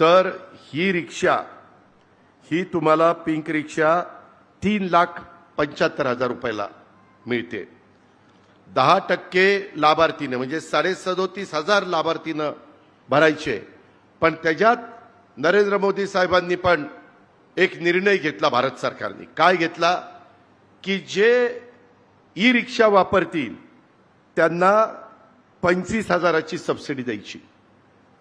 तर ही रिक्षा ही तुम्हाला पिंक रिक्षा तीन लाख पंच्याहत्तर हजार रुपयाला मिळते. दहा टक्के लाभार्थीनं म्हणजे साडे सदोतीस हजार लाभार्थीनं भरायचे. पण त्याच्यात नरेंद्र मोदी साहेबांनी पण एक निर्णय घेतला भारत सरकारने. काय घेतला? की जे ई रिक्षा वापरतील त्यांना पंचवीस हजाराची सबसिडी द्यायची.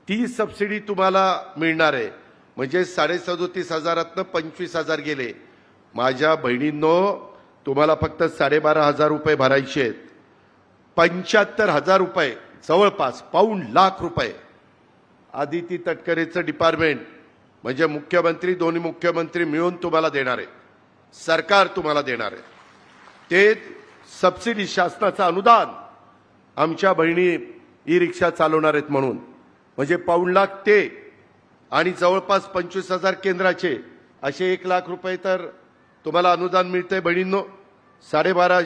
ती सबसिडी तुम्हाला मिळणार आहे. म्हणजे साडे सदोतीस हजारातनं पंचवीस हजार गेले. माझ्या बहिणींनो तुम्हाला फक्त साडेबारा हजार रुपये भरायचे आहेत. पंच्याहत्तर हजार रुपये जवळपास पाऊण लाख रुपये. आदिती तटकरेचं डिपार्टमेंट म्हणजे मुख्यमंत्री दोन्ही मुख्यमंत्री मिळून तुम्हाला देणार आहे. सरकार तुम्हाला देणार आहे. ते सबसिडी शासनाचं अनुदान आमच्या बहिणी ई रिक्षा चालवणार आहेत म्हणून. म्हणजे पाऊण लाख ते आणि जवळपास पंचवीस हजार केंद्राचे असे एक लाख रुपये तर तुम्हाला अनुदान मिळते बहिणींनो. साडेबारा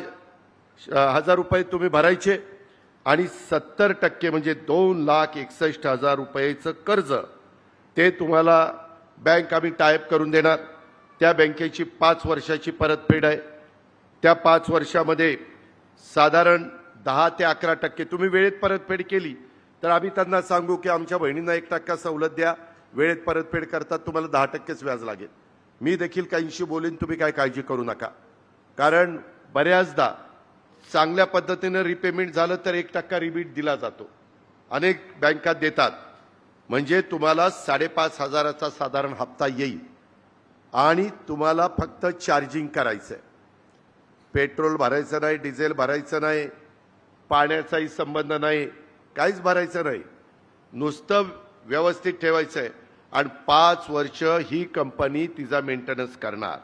हजार रुपये तुम्ही भरायचे आणि सत्तर टक्के म्हणजे दोन लाख एकसष्ट हजार रुपयेचं कर्ज ते तुम्हाला बँक आम्ही टायप करून देणार. त्या बँकेची पाच वर्षाची परतफेड आहे. त्या पाच वर्षामध्ये साधारण दहा ते अकरा टक्के तुम्ही वेळेत परतफेड केली. तर आम्ही त्यांना सांगू की आमच्या बहिणींना एक टक्का सवलत द्या वेळेत परतफेड करतात तुम्हाला दहा टक्केच व्याज लागेल. मी देखील काहींशी बोलेन तुम्ही काय काळजी करू नका. कारण बऱ्याचदा चांगल्या पद्धतीनं रिपेमेंट झालं तर एक टक्का रिबीट दिला जातो. अनेक बँकात देतात म्हणजे तुम्हाला साडेपाच हजाराचा साधारण हप्ता येईल आणि तुम्हाला फक्त चार्जिंग करायचं आहे पेट्रोल भरायचं नाही डिझेल भरायचं नाही पाण्याचाही संबंध नाही काहीच भरायचं नाही. नुसतं व्यवस्थित ठेवायचं आहे आणि पाच वर्ष ही कंपनी तिचा मेंटेनन्स करणार.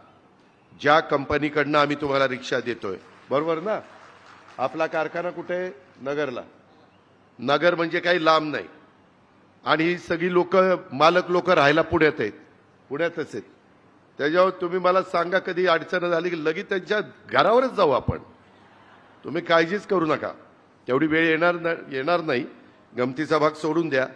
ज्या कंपनीकडनं आम्ही तुम्हाला रिक्षा देतोय. बरोबर ना? आपला कारखाना कुठे? आहे नगरला. नगर म्हणजे काही लांब नाही. आणि ही सगळी लोक मालक लोक राहायला पुण्यात आहेत. पुण्यातच आहेत. त्याच्यावर तुम्ही मला सांगा कधी अडचण झाली की लगेच त्यांच्या घरावरच जाऊ आपण. तुम्ही काळजीच करू नका. तेवढी वेळ येणार न- येणार नाही. गमतीचा भाग सोडून द्या.